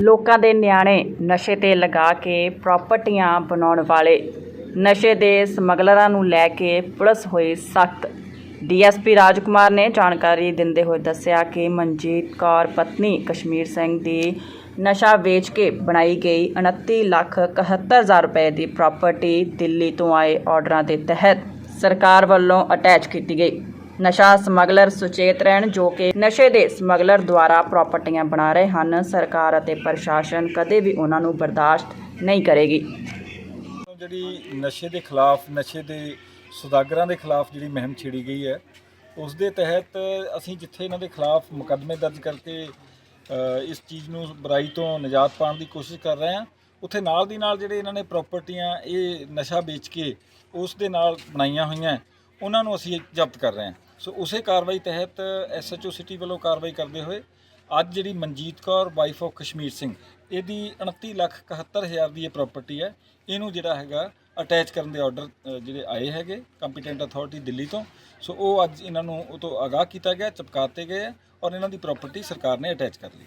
ਲੋਕਾਂ ਦੇ ਨਿਆਣੇ ਨਸ਼ੇ ਤੇ ਲਗਾ ਕੇ ਪ੍ਰਾਪਰਟੀਆਂ ਬਣਾਉਣ ਵਾਲੇ, ਨਸ਼ੇ ਦੇ ਸਮਗਲਰਾਂ ਨੂੰ ਲੈ ਕੇ ਪੁਲਿਸ ਹੋਈ ਸਖਤ। ਡੀਐਸਪੀ ਰਾਜਕੁਮਾਰ ਨੇ ਜਾਣਕਾਰੀ ਦਿੰਦੇ ਹੋਏ ਦੱਸਿਆ ਕਿ ਮਨਜੀਤ ਕੌਰ ਪਤਨੀ ਕਸ਼ਮੀਰ ਸਿੰਘ ਦੀ ਨਸ਼ਾ ਵੇਚ ਕੇ ਬਣਾਈ ਗਈ 29 ਲੱਖ 71 ਹਜ਼ਾਰ ਰੁਪਏ ਦੀ ਪ੍ਰਾਪਰਟੀ ਦਿੱਲੀ ਤੋਂ ਆਏ ਆਰਡਰਾਂ ਦੇ ਤਹਿਤ ਸਰਕਾਰ ਵੱਲੋਂ ਅਟੈਚ ਕੀਤੀ ਗਈ। ਨਸ਼ਾ ਸਮਗਲਰ ਸੁਚੇਤ ਰਹਿਣ ਜੋ ਕਿ ਨਸ਼ੇ ਦੇ ਸਮਗਲਰ ਦੁਆਰਾ ਪ੍ਰਾਪਰਟੀਆਂ ਬਣਾ ਰਹੇ ਹਨ, ਸਰਕਾਰ ਅਤੇ ਪ੍ਰਸ਼ਾਸਨ ਕਦੇ ਵੀ ਉਹਨਾਂ ਨੂੰ ਬਰਦਾਸ਼ਤ ਨਹੀਂ ਕਰੇਗੀ। ਜਿਹੜੀ ਨਸ਼ੇ ਦੇ ਖਿਲਾਫ, ਨਸ਼ੇ ਦੇ ਸੁਦਾਗਰਾਂ ਦੇ ਖਿਲਾਫ ਜਿਹੜੀ ਮੁਹਿੰਮ ਛੇੜੀ ਗਈ ਹੈ, ਉਸ ਦੇ ਤਹਿਤ ਅਸੀਂ ਜਿੱਥੇ ਇਹਨਾਂ ਦੇ ਖਿਲਾਫ ਮੁਕੱਦਮੇ ਦਰਜ ਕਰਕੇ ਇਸ ਚੀਜ਼ ਨੂੰ ਬੁਰਾਈ ਤੋਂ ਨਿਜਾਤ ਪਾਉਣ ਦੀ ਕੋਸ਼ਿਸ਼ ਕਰ ਰਹੇ ਹਾਂ, ਉੱਥੇ ਨਾਲ ਦੀ ਨਾਲ ਜਿਹੜੇ ਇਹਨਾਂ ਨੇ ਪ੍ਰਾਪਰਟੀਆਂ, ਇਹ ਨਸ਼ਾ ਵੇਚ ਕੇ ਉਸ ਦੇ ਨਾਲ ਬਣਾਈਆਂ ਹੋਈਆਂ, ਉਹਨਾਂ ਨੂੰ ਅਸੀਂ ਜ਼ਬਤ ਕਰ ਰਹੇ ਹਾਂ। ਸੋ ਉਸੇ ਕਾਰਵਾਈ ਤਹਿਤ ਐਸਐਚਓ ਸਿਟੀ ਵੱਲੋਂ ਕਾਰਵਾਈ ਕਰਦੇ ਹੋਏ ਅੱਜ ਜਿਹੜੀ ਮਨਜੀਤ ਕੌਰ ਵਾਈਫ ਆਫ ਕਸ਼ਮੀਰ ਸਿੰਘ, ਇਹਦੀ 29 ਲੱਖ 71 ਹਜ਼ਾਰ ਦੀ ਇਹ ਪ੍ਰਾਪਰਟੀ ਹੈ। ਇਹਨੂੰ ਜਿਹੜਾ ਹੈਗਾ ਅਟੈਚ ਕਰਨ ਦੇ ਆਰਡਰ ਜਿਹੜੇ ਆਏ ਹੈਗੇ ਕੰਪੀਟੈਂਟ ਅਥਾਰਟੀ ਦਿੱਲੀ ਤੋਂ। ਸੋ ਉਹ ਅੱਜ ਇਹਨਾਂ ਨੂੰ ਉਹ ਤੋਂ ਆਗਾਹ ਕੀਤਾ ਗਿਆ, ਚਪਕਾਤੇ ਗਏ ਹੈ ਔਰ ਇਹਨਾਂ ਦੀ ਪ੍ਰਾਪਰਟੀ ਸਰਕਾਰ ਨੇ ਅਟੈਚ ਕਰ ਲਈ